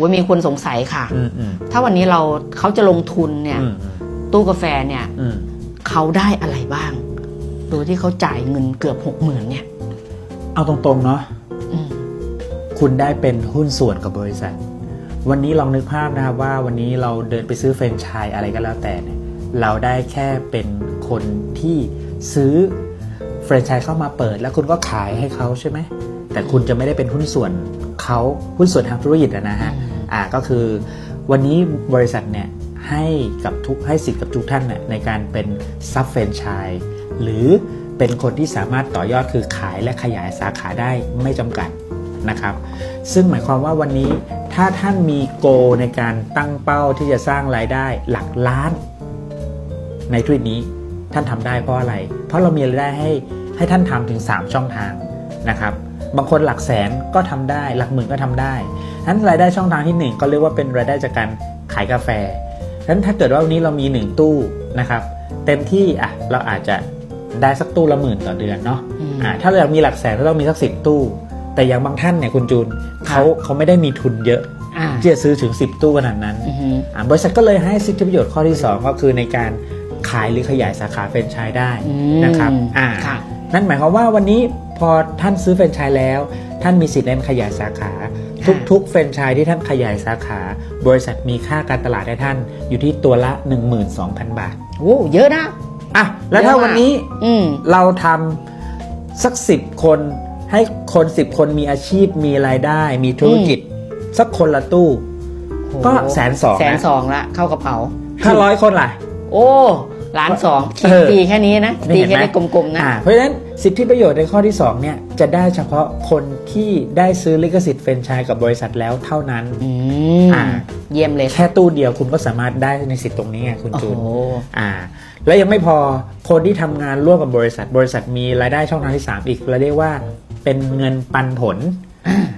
ว่ามีคนสงสัยค่ะ อืมอืมถ้าวันนี้เราเขาจะลงทุนเนี่ยอืมอืมตู้กาแฟเนี่ยอืมเขาได้อะไรบ้างโดยที่เขาจ่ายเงินเกือบหกหมื่นเนี่ย เอาตรงๆเนาะ อืม คุณได้เป็นหุ้นส่วนกับบริษัท วันนี้ลองนึกภาพนะครับว่าวันนี้เราเดินไปซื้อเฟรนไชส์อะไรก็แล้วแต่เนี่ยเราได้แค่เป็นคนที่ซื้อเฟรนไชส์เข้ามาเปิด แล้วคุณก็ขายให้เขาใช่ไหมแต่คุณจะไม่ได้เป็นหุ้นส่วนเขาหุ้นส่วนทางธุรกิจอะนะฮะ อืม อ่าก็คือวันนี้บริษัทเนี่ยให้กับทุกให้สิทธิ์กับทุกท่านเนี่ยในการเป็นซับเฟรนไชส์หรือเป็นคนที่สามารถต่อยอดคือขายและขยายสาขาได้ไม่จำกัดนะครับ ซึ่งหมายความว่าวันนี้ถ้าท่านมีโกในการตั้งเป้าที่จะสร้างรายได้หลักล้าน ในธุรกิจนี้ท่านทำได้เพราะอะไร เพราะเรามีรายได้ให้ให้ท่านทำถึง 3 ช่องทางนะครับ บางคนหลักแสนก็ทำได้ หลักหมื่นก็ทำได้ นั้นรายได้ช่องทางที่ 1 ก็เรียกว่าเป็นรายได้จากการขายกาแฟนั้นถ้าเกิดว่าวันนี้เรามี 1 ตู้นะครับ เต็มที่อะเราอาจจะได้สักตู้ละหมื่นต่อเดือนเนาะอืมอ่าถ้าเราอยากมีหลักแสนก็ต้องมีสักสิบตู้ แต่อย่างบางท่านเนี่ยคุณจูนเขาเขาไม่ได้มีทุนเยอะอ่าที่จะซื้อถึง 10 ตู้ขนาดนั้นอือหืออ่าบริษัทก็เลยให้สิทธิประโยชน์ข้อที่ 2 ก็คือในการขายหรือขยายสาขาแฟรนไชส์ได้อืมนะครับอ่าค่ะนั่นหมายความว่าวันนี้ พอท่านซื้อแฟรนไชส์แล้ว ท่านมีสิทธิ์ในการขยายสาขา ทุกๆแฟรนไชส์ที่ท่านขยายสาขา บริษัทมีค่าการตลาดให้ท่านอยู่ที่ตัวละ 12,000 บาทโอ้เยอะนะอะแล้วถ้าเยอะมากวันนี้อืมเราทำสักสิบคนให้คนสิบคนมีอาชีพมีรายได้ มีธุรกิจ สักคนละตู้ ก็แสนสองนะแสนสองละเข้ากระเป๋าห้าร้อยคนล่ะ โอ้ล้านสองคิดเออตีแค่นี้นะนี่ตีเห็นไหมแค่ได้กลมๆนะอ่าเพราะฉะนั้น สิทธิประโยชน์ในข้อที่2เนี่ยจะได้เฉพาะคนที่ได้ซื้อลิขสิทธิ์แฟรนไชส์กับบริษัทแล้วเท่านั้นอืมอ่าเยี่ยมเลยแค่ตู้เดียวคุณก็สามารถได้ในสิทธิ์ตรงนี้ไงคุณโอ้จูนโหอ่า แล้วยังไม่พอคนที่ทำงานร่วมกับบริษัท บริษัทมีรายได้ช่องทางที่ 3 อีกเราเรียกว่าเป็นเงินปันผล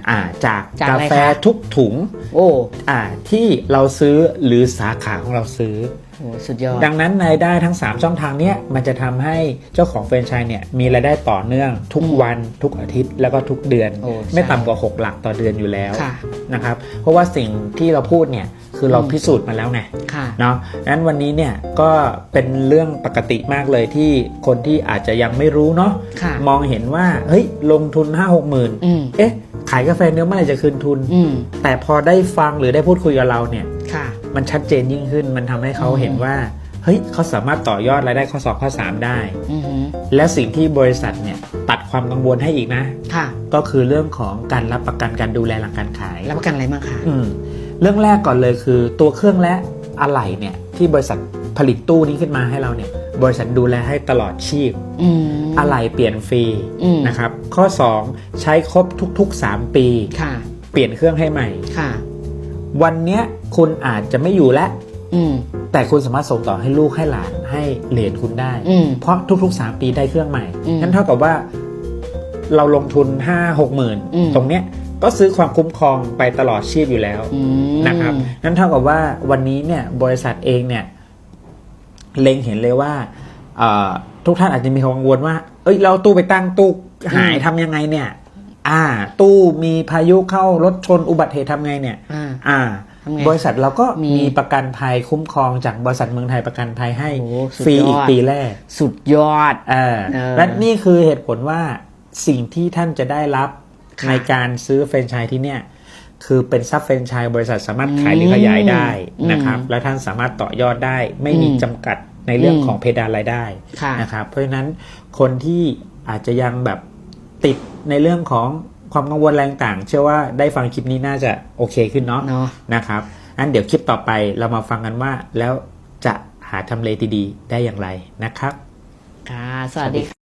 อ่าจากจากกาอะไรแฟคะทุกถุงโอ้อ่าที่เราซื้อหรือสาขาของเราซื้อโห สุดยอด ดังนั้นรายได้ทั้ง 3 ช่องทางเนี้ยมันจะทำให้เจ้าของแฟรนไชส์เนี่ยมีรายได้ต่อเนื่องทุกวันทุกอาทิตย์แล้วก็ทุกเดือนโอ้ใช่ไม่ต่ำกว่า 6 หลักต่อเดือนอยู่แล้วค่ะนะครับเพราะว่าสิ่งที่เราพูดเนี่ยคือเราอืมพิสูจน์มาแล้วไงค่ะเนาะนั้นวันนี้เนี่ยก็เป็นเรื่องปกติมากเลยที่คนที่อาจจะยังไม่รู้เนาะค่ะมองเห็นว่าเฮ้ยลงทุน 5 6หมื่นอืมเอ๊ะ ขายกาแฟเนื้อเมื่อไหร่จะคืนทุน อืมแต่พอได้ฟังหรือได้พูดคุยกับเราเนี่ย ค่ะ มันชัดเจนยิ่งขึ้น มันทำให้เขาอืมเห็นว่า เฮ้ยเขาสามารถต่อยอดรายได้ข้อ2ข้อ3ได้ อือหือและสิ่งที่บริษัทเนี่ยตัดความกังวลให้อีกนะ ค่ะ ก็คือเรื่องของการรับประกันการดูแลหลังการขาย รับประกันอะไรบ้างคะอืมเรื่องแรกก่อนเลยคือตัวเครื่องและอะไหล่เนี่ยที่บริษัท ผลิตตู้นี้ขึ้นมาให้เราเนี่ยบริษัทดูแลให้ตลอดชีพอืมอะไหล่เปลี่ยนฟรีอืมนะครับ ข้อ 2 ใช้ครบทุก ๆ 3 ปีค่ะเปลี่ยนเครื่องให้ใหม่ค่ะวันเนี้ยคุณอาจจะไม่อยู่แล้วอืมแต่คุณสามารถส่งต่อให้ลูกให้หลานให้เหรียญคุณได้อืมเพราะทุกๆ 3 ปีได้เครื่องใหม่อืมนั่นเท่ากับว่าเราลงทุน5 6หมื่นอืมตรงเนี้ยก็ซื้อความคุ้มครองไปตลอดชีพอยู่แล้วอืมนะครับนั่นเท่ากับว่าวันนี้เนี่ยบริษัทเองเนี่ย เล็งเห็นเลยว่าเอ่อทุกท่านอาจจะมีความกังวลว่า เอ้ยเราตู้ไปตั้งตู้หายทำยังไงเนี่ย อ่า ตู้มีพายุเข้ารถชนอุบัติเหตุทำไงเนี่ย อ่าอ่าทำไงบริษัทเราก็มีมีประกันภัยคุ้มครองจากบริษัทเมืองไทยประกันภัยให้โอ้สุดฟรียอดอีกปีแรก สุดยอดเออเออและนี่คือเหตุผลว่าสิ่งที่ท่านจะได้รับค่ะในการซื้อแฟรนไชส์ที่เนี่ย คือเป็นซับแฟรนไชส์บริษัทสามารถขายหรือขยายได้นะครับอืมและท่านสามารถต่อยอดได้ ไม่มีอืมจำกัดในเรื่องอืมของเพดานรายได้ค่ะนะครับ เพราะฉะนั้นคนที่อาจจะยังแบบติดในเรื่องของความกังวลแรงต่าง เชื่อว่าได้ฟังคลิปนี้น่าจะโอเคขึ้นเนาะเนาะนะครับงั้นเดี๋ยวคลิปต่อไปเรามาฟังกันว่าแล้วจะหาทำเลดีๆได้อย่างไรนะครับค่ะสวัสดีค่ะ